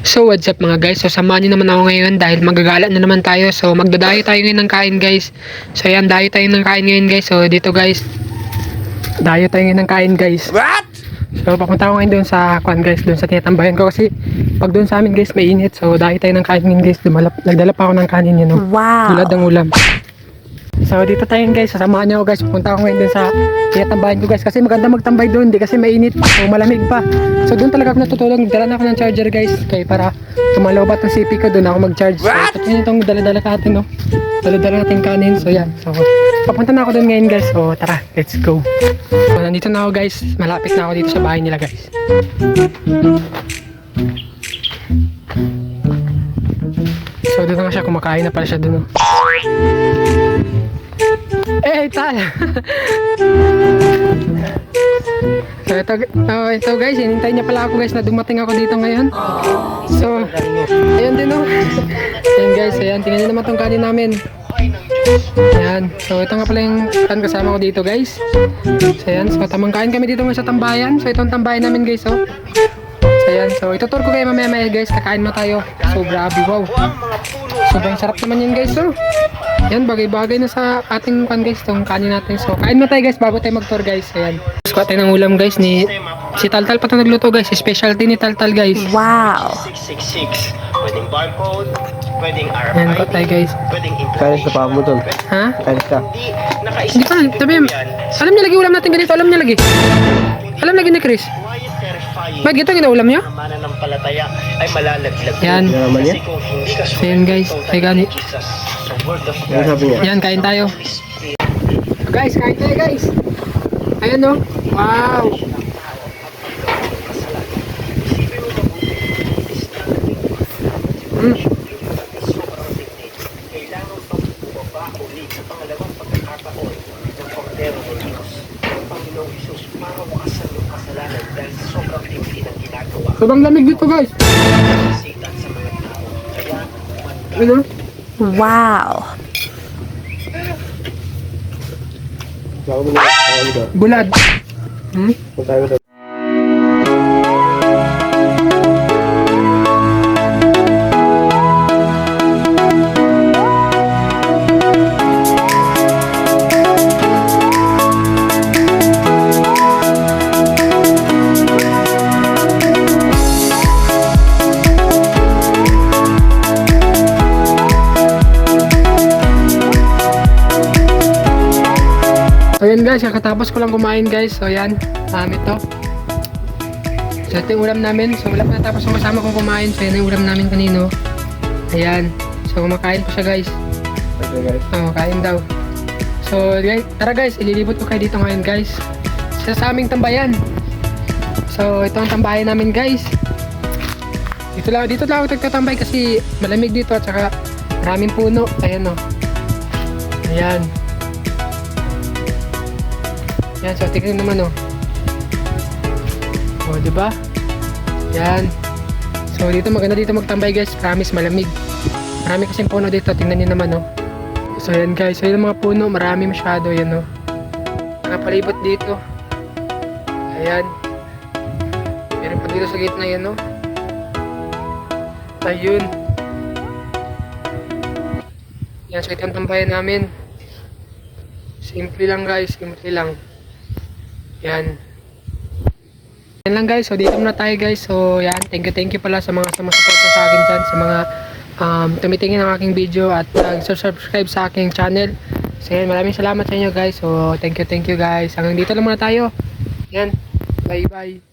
So what's up mga guys, so samahan niyo naman ako ngayon dahil magagala na naman tayo. So magdadayo tayo ngayon ng kain guys. So yan, dayo tayo ng kain ngayon guys. So dito guys, dayo tayo ngayon ng kain guys. What? So papunta ako ngayon doon sa kwan guys, doon sa tinatambayan ko kasi pag doon sa amin guys may init. So dayo tayo ng kain ngayon guys, Dumalap, nagdala pa ako ng kanin yun no? Wow. Tulad ng ulam So dito tayo guys, sasamahan niyo guys. Pupunta ako ngayon doon sa tinatambayan ko guys. Kasi maganda magtambay doon, di kasi mainit. So malamig pa. So doon talaga ako natutulog, dala na ako ng charger guys. Kaya para tumalobat ng CP ko, doon ako mag-charge. So ito yun itong dala-dala natin no? Dala-dala natin kanin, so yan. So papunta na ako doon ngayon guys, so tara, let's go. So nandito na ako guys, malapit na ako dito sa bahay nila guys. So doon na nga siya, kumakain na pala siya doon no? Eh, tal. so, ito, oh, ito guys, hinintay niya pala ako guys na dumating ako dito ngayon. So, ayan din oh. Ayan guys, ayan, tingnan niyo naman tong kanin namin. Ayan, so ito nga pala yung kan kasama ko dito guys. So ayan, so tamang kain kami dito ngayon sa tambayan. So itong tambayan namin guys oh. So ayan, so itutur ko kayo mamaya maya guys, kakain mo tayo. So grabe, wow. Sobrang sarap naman yan guys oh. Yan, bagay-bagay na sa ating kan guys, itong kanin natin. So, kain mo tayo guys, bago tayo mag-tour guys. Ayan. Gusto tayo ng ulam guys ni... Si Taltal pa ito nagluto guys. Specialty ni Taltal guys. Wow. 666. Pwedeng barcode, pwedeng Ayan ko tayo RFID, guys. pwedeng Kaya sa paa mo doon. Ha? Kaya ka. Hindi, Hindi nakaisip pa, tabi. Alam niya lagi ulam natin ganito. Alam niya lagi. Alam lagi ni Chris. Verifying Bakit ito ginaulam niya? na mananampalataya ay malalaglag. Yan. Kung hindi ka Ayan, guys. Ay, gani. Ano sabi niya? Yan, kain tayo. Guys, kain tayo guys. Ayan oh. Wow. Mm. Sa pangalawang pagkakataon ng. Ang Panginoong Isus para wakasan ng kasalanan dahil sa sobrang tindi ng ginagawa Sobrang lamig dito guys. Ano? Wow. Bulad. Hmm? Punta yan guys, kakatapos ko lang kumain guys. So yan, um, ito. So ito yung ulam namin. So wala pa natapos yung kasama kong kumain. So yan yung ulam namin kanino. Ayan. So kumakain po siya guys. Okay guys. Oh, kain daw. So guys, tara guys, ililibot ko kayo dito ngayon guys. Sa sa aming tambayan. So ito ang tambayan namin guys. Dito lang, dito lang ako nagtatambay kasi malamig dito at saka maraming puno. Ayan oh. Ayan. Yan, so tignan naman oh. Oh, di ba? Yan. So dito maganda dito magtambay guys. Promise malamig. Marami kasing puno dito. Tingnan niyo naman oh. So yan guys. So yung mga puno, marami masyado yan oh. Nakapalibot dito. Ayan. Meron pa dito sa gitna yan oh. Ayun. Yan, so ito ang tambayan namin. Simple lang guys, simple lang. Yan. Yan lang guys, so dito muna tayo guys. So yan, thank you, thank you pala sa mga sumasuporta sa akin dyan, sa mga um, tumitingin ng aking video at nag-subscribe sa aking channel. So yan, maraming salamat sa inyo guys. So thank you, thank you guys. Hanggang dito lang muna tayo. Yan, bye bye.